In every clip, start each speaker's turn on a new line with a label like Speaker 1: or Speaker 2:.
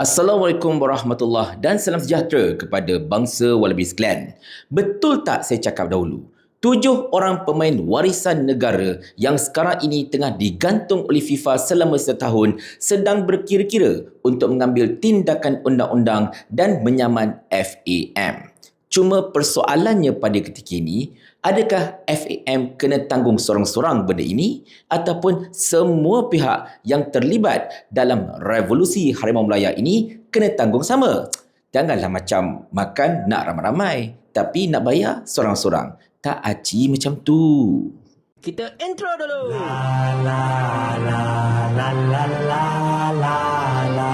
Speaker 1: Assalamualaikum warahmatullahi dan salam sejahtera kepada bangsa Wallaby sekalian. Betul tak saya cakap dahulu? Tujuh orang pemain warisan negara yang sekarang ini tengah digantung oleh FIFA selama setahun sedang berkira-kira untuk mengambil tindakan undang-undang dan menyaman FAM. Cuma persoalannya pada ketika ini, adakah FAM kena tanggung sorang-sorang benda ini ataupun semua pihak yang terlibat dalam revolusi Harimau Melaya ini kena tanggung sama? Janganlah macam makan nak ramai-ramai tapi nak bayar sorang-sorang. Tak aci macam tu. Kita intro dulu. La la la la la la la la.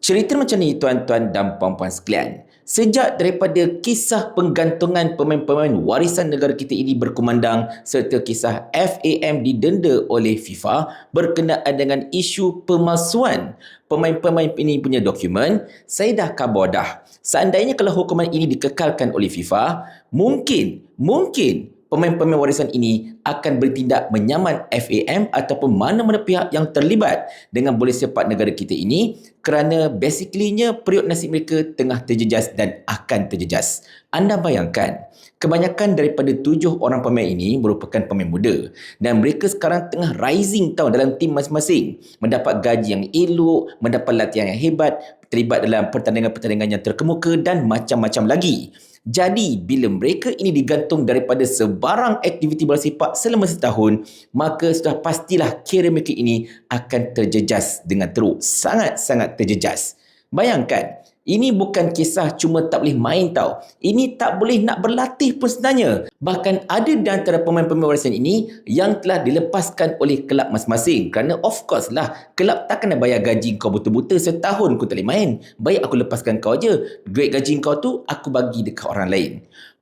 Speaker 1: Cerita macam ni tuan-tuan dan puan-puan sekalian. Sejak daripada kisah penggantungan pemain-pemain warisan negara kita ini berkumandang serta kisah FAM didenda oleh FIFA berkenaan dengan isu pemalsuan pemain-pemain ini punya dokumen, saya dah kabar dah. Seandainya kalau hukuman ini dikekalkan oleh FIFA, mungkin, mungkin pemain-pemain warisan ini akan bertindak menyaman FAM ataupun mana-mana pihak yang terlibat dengan boleh sepak negara kita ini kerana basically-nya periuk nasib mereka tengah terjejas dan akan terjejas. Anda bayangkan, kebanyakan daripada tujuh orang pemain ini merupakan pemain muda dan mereka sekarang tengah rising tau dalam tim masing-masing. Mendapat gaji yang elok, mendapat latihan yang hebat, terlibat dalam pertandingan-pertandingan yang terkemuka dan macam-macam lagi. Jadi, bila mereka ini digantung daripada sebarang aktiviti bola sepak selama setahun, maka sudah pastilah kira mereka ini akan terjejas dengan teruk. Sangat-sangat terjejas. Bayangkan, ini bukan kisah cuma tak boleh main tau. Ini tak boleh nak berlatih pun sebenarnya. Bahkan ada di antara pemain-pemain warisan ini yang telah dilepaskan oleh kelab masing-masing. Kerana of course lah, kelab tak kena bayar gaji kau betul-betul setahun kau tak boleh main. Baik aku lepaskan kau je. Duit gaji kau tu aku bagi dekat orang lain.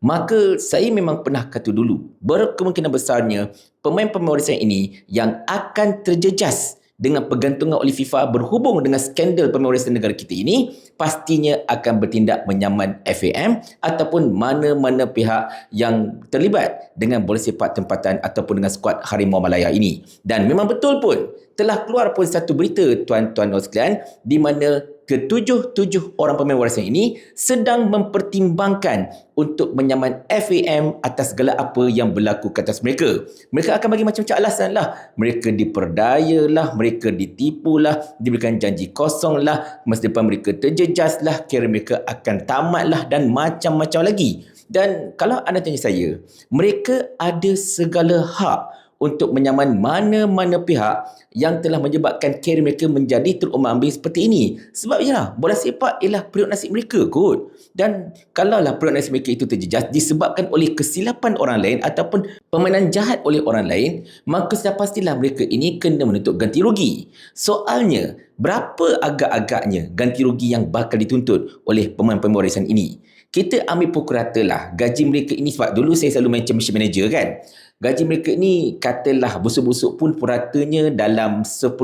Speaker 1: Maka saya memang pernah kata dulu, berkemungkinan besarnya pemain-pemain warisan ini yang akan terjejas dengan pergantungan oleh FIFA berhubung dengan skandal pemeriksaan negara kita ini pastinya akan bertindak menyaman FAM ataupun mana-mana pihak yang terlibat dengan bola sepak tempatan ataupun dengan skuad Harimau Malaya ini. Dan memang betul pun telah keluar pun satu berita tuan-tuan dan sekalian di mana ketujuh-tujuh orang pemain warisan ini sedang mempertimbangkan untuk menyaman FAM atas segala apa yang berlaku ke atas mereka. Mereka akan bagi macam-macam alasan lah. Mereka diperdaya lah, mereka ditipu lah, diberikan janji kosong lah, masa depan mereka terjejas lah, kira mereka akan tamat lah dan macam-macam lagi. Dan kalau anda tanya saya, mereka ada segala hak untuk menyaman mana-mana pihak yang telah menyebabkan karier mereka menjadi terumbang ambing seperti ini. Sebab ya, bola sepak ialah periuk nasib mereka kot. Dan kalaulah periuk nasib mereka itu terjejas disebabkan oleh kesilapan orang lain ataupun permainan jahat oleh orang lain, maka sudah pastilah mereka ini kena menuntut ganti rugi. Soalnya, berapa agak-agaknya ganti rugi yang bakal dituntut oleh pemain-pemain warisan ini? Kita ambil pukul rata lah gaji mereka ini sebab dulu saya selalu main championship manager kan gaji mereka ni katalah busuk-busuk pun puratanya dalam 10,000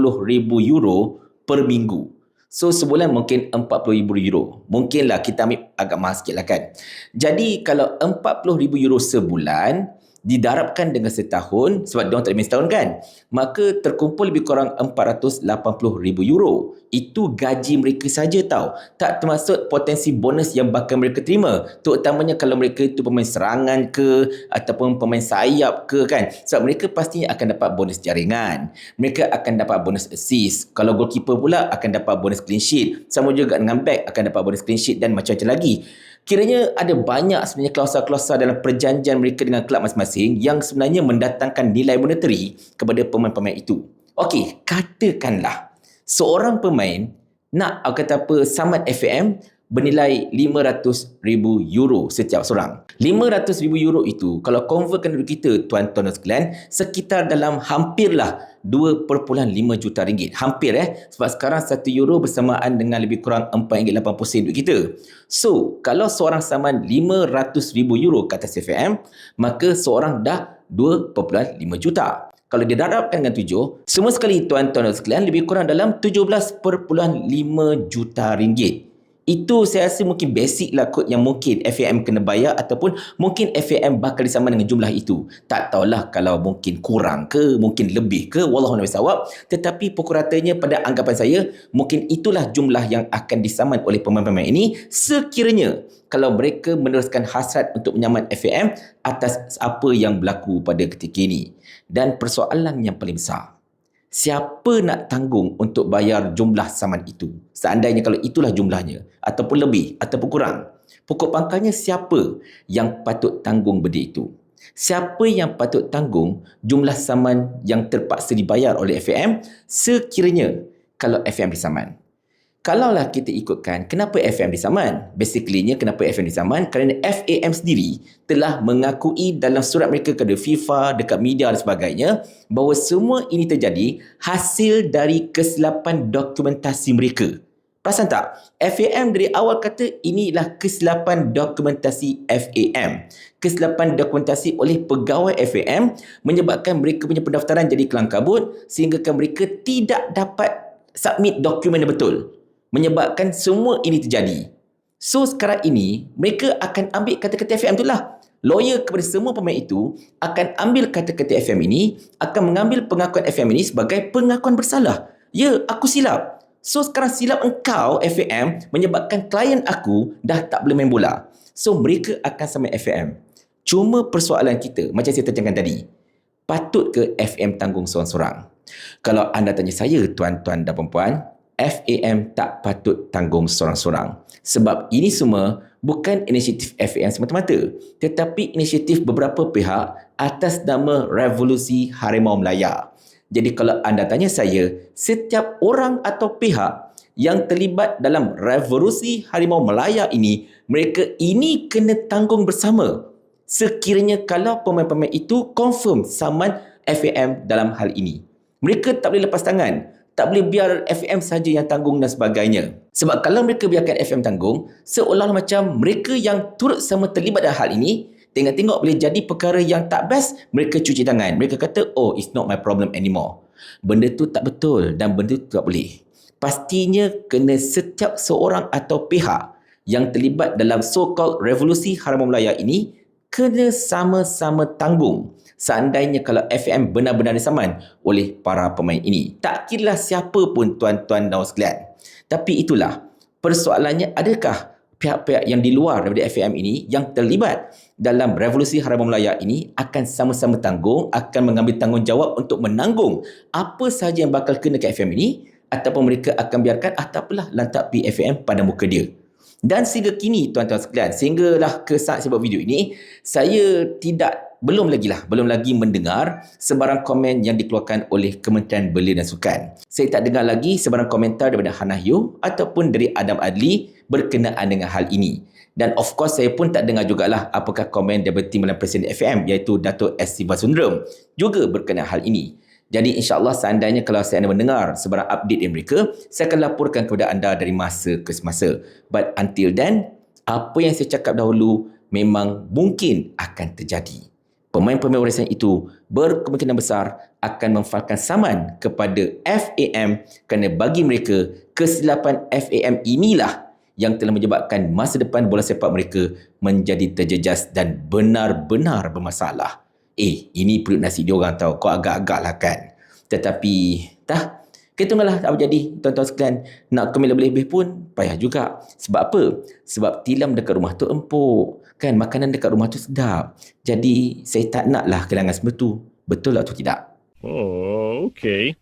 Speaker 1: euro per minggu. So sebulan mungkin 40,000 euro. Mungkinlah kita ambil agak mahal sikit lah kan. Jadi kalau 40,000 euro sebulan, didarabkan dengan setahun sebab dia tak ada setahun kan? Maka terkumpul lebih kurang 480 ribu euro. Itu gaji mereka saja tau. Tak termasuk potensi bonus yang bakal mereka terima. Terutamanya kalau mereka itu pemain serangan ke ataupun pemain sayap ke kan? Sebab mereka pastinya akan dapat bonus jaringan. Mereka akan dapat bonus assist. Kalau goalkeeper pula akan dapat bonus clean sheet. Sama juga dengan back akan dapat bonus clean sheet dan macam-macam lagi Kiranya ada banyak sebenarnya klausa-klausa dalam perjanjian mereka dengan kelab masing-masing yang sebenarnya mendatangkan nilai monetary kepada pemain-pemain itu. Okey, katakanlah seorang pemain nak kata apa samat FAM bernilai 500,000 euro setiap seorang. 500,000 euro itu kalau convertkan duit kita tuan-tuan dan sekalian sekitar dalam hampirlah 2.5 juta ringgit. Hampir eh sebab sekarang 1 euro bersamaan dengan lebih kurang 4.80 sen duit kita. So, kalau seorang saman 500,000 euro kata CFM, maka seorang dah 2.5 juta. Kalau dia darabkan dengan 7, semua sekali tuan-tuan dan sekalian lebih kurang dalam 17.5 juta ringgit. Itu saya rasa mungkin basic lah kod yang mungkin FAM kena bayar ataupun mungkin FAM bakal disaman dengan jumlah itu. Tak tahulah kalau mungkin kurang ke, mungkin lebih ke, wallahualam bisawab. Tetapi pokok ratanya pada anggapan saya, mungkin itulah jumlah yang akan disaman oleh pemain-pemain ini sekiranya kalau mereka meneruskan hasrat untuk menyaman FAM atas apa yang berlaku pada ketika ini. Dan persoalan yang paling besar, siapa nak tanggung untuk bayar jumlah saman itu? Seandainya kalau itulah jumlahnya ataupun lebih ataupun kurang pokok pangkalnya siapa yang patut tanggung benda itu? Siapa yang patut tanggung jumlah saman yang terpaksa dibayar oleh FAM sekiranya kalau FAM disaman Kalaulah kita ikutkan kenapa FM disaman? Basically-nya kenapa FM disaman? Kerana FAM sendiri telah mengakui dalam surat mereka kepada FIFA, dekat media dan sebagainya bahawa semua ini terjadi hasil dari kesilapan dokumentasi mereka. Perasan tak? FAM dari awal kata inilah kesilapan dokumentasi FAM. Kesilapan dokumentasi oleh pegawai FAM menyebabkan mereka punya pendaftaran jadi kelang kabut sehingga mereka tidak dapat submit dokumen yang betul menyebabkan semua ini terjadi. So sekarang ini mereka akan ambil kata-kata FM itulah. Lawyer kepada semua pemain itu akan ambil kata-kata FM ini, akan mengambil pengakuan FM ini sebagai pengakuan bersalah. Ya, aku silap. So sekarang silap engkau FM menyebabkan klien aku dah tak boleh main bola. So mereka akan sama FM. Cuma persoalan kita, macam saya terjangkan tadi, patut ke FM tanggung seorang-seorang? Kalau anda tanya saya, tuan-tuan dan puan-puan, FAM tak patut tanggung seorang-seorang. Sebab ini semua bukan inisiatif FAM semata-mata, tetapi inisiatif beberapa pihak atas nama Revolusi Harimau Melaya. Jadi kalau anda tanya saya, setiap orang atau pihak yang terlibat dalam Revolusi Harimau Melaya ini, mereka ini kena tanggung bersama. Sekiranya kalau pemain-pemain itu confirm saman FAM dalam hal ini. Mereka tak boleh lepas tangan tak boleh biar FM saja yang tanggung dan sebagainya. Sebab kalau mereka biarkan FM tanggung, seolah macam mereka yang turut sama terlibat dalam hal ini, tengok-tengok boleh jadi perkara yang tak best, mereka cuci tangan. Mereka kata, oh, it's not my problem anymore. Benda tu tak betul dan benda tu tak boleh. Pastinya kena setiap seorang atau pihak yang terlibat dalam so-called revolusi haram Melaya ini kena sama-sama tanggung seandainya kalau FM benar-benar disaman oleh para pemain ini. Tak kira siapa pun tuan-tuan dan sekalian. Tapi itulah persoalannya adakah pihak-pihak yang di luar daripada FM ini yang terlibat dalam revolusi haram Melaya ini akan sama-sama tanggung, akan mengambil tanggungjawab untuk menanggung apa sahaja yang bakal kena ke FM ini ataupun mereka akan biarkan ataupun lantak PFM pada muka dia. Dan sehingga kini tuan-tuan sekalian, sehinggalah ke saat buat video ini, saya tidak belum lagi lah, belum lagi mendengar sebarang komen yang dikeluarkan oleh Kementerian Belia dan Sukan. Saya tak dengar lagi sebarang komentar daripada Hannah Yu ataupun dari Adam Adli berkenaan dengan hal ini. Dan of course saya pun tak dengar jugalah apakah komen daripada Timbalan Presiden FM iaitu Datuk S. Siva Sundram juga berkenaan hal ini. Jadi insyaAllah seandainya kalau saya mendengar sebarang update dari mereka, saya akan laporkan kepada anda dari masa ke semasa. But until then, apa yang saya cakap dahulu memang mungkin akan terjadi. Pemain-pemain warisan itu berkemungkinan besar akan memfalkan saman kepada FAM kerana bagi mereka kesilapan FAM inilah yang telah menyebabkan masa depan bola sepak mereka menjadi terjejas dan benar-benar bermasalah. Eh, ini perut nasi dia orang tahu. Kau agak-agak lah kan. Tetapi, dah. Kita tunggulah apa jadi. Tuan-tuan sekalian, nak kemil lebih-lebih pun, payah juga. Sebab apa? Sebab tilam dekat rumah tu empuk. Kan, makanan dekat rumah tu sedap. Jadi, saya tak naklah kehilangan semua tu. Betul atau tidak? Oh, okay.